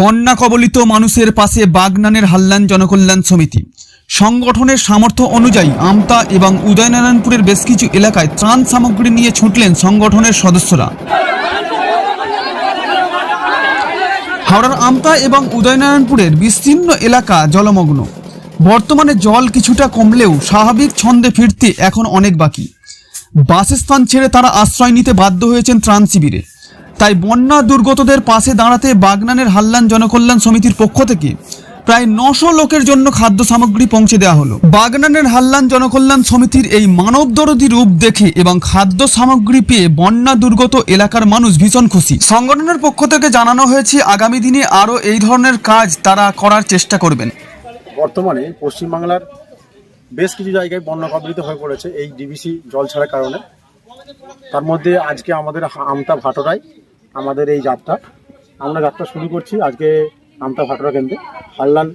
বন্যা কবলিত মানুষের পাশে বাগনানের হাল্লান জনকল্যাণ সমিতি। সংগঠনের সামর্থ্য অনুযায়ী আমতা এবং উদয়নারায়ণপুরের বেশ কিছু এলাকায় ত্রাণ সামগ্রী নিয়ে ছুটলেন সংগঠনের সদস্যরা। হাওড়ার আমতা এবং উদয়নারায়ণপুরের বিস্তীর্ণ এলাকা জলমগ্ন। বর্তমানে জল কিছুটা কমলেও স্বাভাবিক ছন্দে ফিরতে এখন অনেক বাকি। বাসস্থান ছেড়ে তারা আশ্রয় নিতে বাধ্য হয়েছেন ত্রাণ শিবিরে। তাই বন্যা দুর্গতদের পাশে দাঁড়াতে বাগনানের হাল্লান জনকল্যাণ সমিতির পক্ষ থেকে প্রায় নশো লোকের জন্য খাদ্য সামগ্রী পৌঁছে দেওয়া হলো। বাগনানের হাল্লান জনকল্যাণ সমিতির এই মানবদরদী রূপ দেখে এবং খাদ্য সামগ্রী পেয়ে বন্যা দুর্গত এলাকার মানুষ ভীষণ খুশি। সংগঠনের পক্ষ থেকে জানানো হয়েছে, আগামী দিনে আরও এই ধরনের কাজ তারা করার চেষ্টা করবেন। বর্তমানে পশ্চিমবাংলার বেশ কিছু জায়গায় বন্যা কবলিত হয়ে পড়েছে, এই ডিবিসি জল ছাড়ার কারণে। তার মধ্যে আজকে আমাদের আমতা ভাটোরায় আমাদের এই যাত্রা। আমরা যাত্রা শুরু করছি আজকে আমতা ভাটোরা কেন্দ্রে, হাল্লান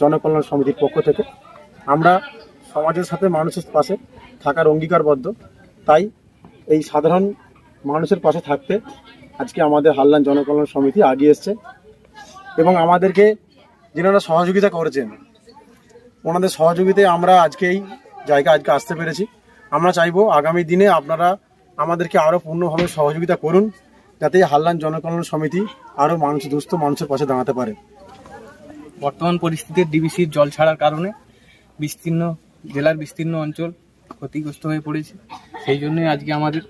জনকল্যাণ সমিতির পক্ষ থেকে। আমরা সমাজের সাথে মানুষের পাশে থাকার অঙ্গীকারবদ্ধ। তাই এই সাধারণ মানুষের পাশে থাকতে আজকে আমাদের হাল্লান জনকল্যাণ সমিতি আগিয়ে এসছে এবং আমাদেরকে যিনারা সহযোগিতা করেছেন, ওনাদের সহযোগিতায় আমরা আজকে এই জায়গা আজকে আসতে পেরেছি। আমরা চাইব আগামী দিনে আপনারা আমাদেরকে আরও পূর্ণভাবে সহযোগিতা করুন। যাতে হাল্লান জনকল্যাণ সমিতি আরও মানুষ দুস্থ মানুষের পাশে দাঁড়াতে পারে। বর্তমান পরিস্থিতির ডিবিসির জল ছাড়ার কারণে বিস্তীর্ণ জেলার বিস্তীর্ণ অঞ্চল ক্ষতিগ্রস্ত হয়ে পড়েছে। সেই জন্যই আজকে আমাদের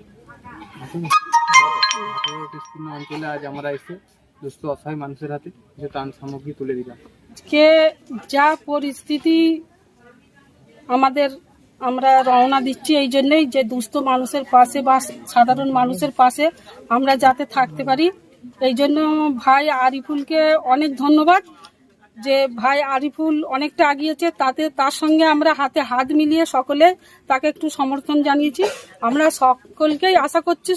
বিস্তীর্ণ অঞ্চলে আজ আমরা এসে দুস্থ অসহায় মানুষের হাতে কিছু ত্রাণ সামগ্রী তুলে দিলাম। আজকে যা পরিস্থিতি আমাদের আমরা রওনা দিচ্ছি এই জন্যই যে দুস্থ মানুষের পাশে বা সাধারণ মানুষের পাশে আমরা যাতে থাকতে পারি। এই জন্য ভাই আরিফুলকে অনেক ধন্যবাদ যে ভাই আরিফুল অনেকটা আগিয়েছে, তাতে তার সঙ্গে আমরা হাতে হাত মিলিয়ে সকলে তাকে একটু সমর্থন জানিয়েছি। আমরা সকলকেই আশা করছি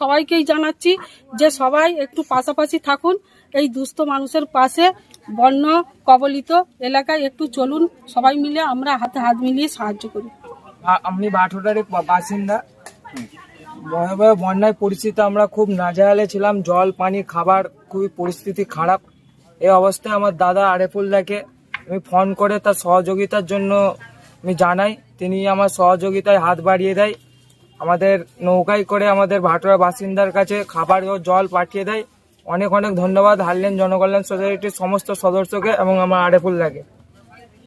সবাইকেই জানাচ্ছি যে সবাই একটু পাশাপাশি থাকুন, এই দুস্থ মানুষের পাশে বন্য কবলিত এলাকায় একটু চলুন, সবাই মিলে আমরা হাতে হাত মিলিয়ে সাহায্য করি। আমি ভাটোটারের বা- বাসিন্দা। ভয়াবহ বন্যায় পরিস্থিতি আমরা খুব নাজেহালে ছিলাম, জল, পানি, খাবার, খুবই পরিস্থিতি খারাপ। এই অবস্থায় আমার দাদা আরেফুলদাকে আমি ফোন করে তার সহযোগিতার জন্য আমি জানাই, তিনি আমার সহযোগিতায় হাত বাড়িয়ে দেয়, আমাদের নৌকায় করে আমাদের ভাটোরা বাসিন্দার কাছে খাবার ও জল পাঠিয়ে দেয়। অনেক অনেক ধন্যবাদ হারলেন জনকল্যাণ সোসাইটির সমস্ত সদস্যকে এবং আমার আরেফুলদাকে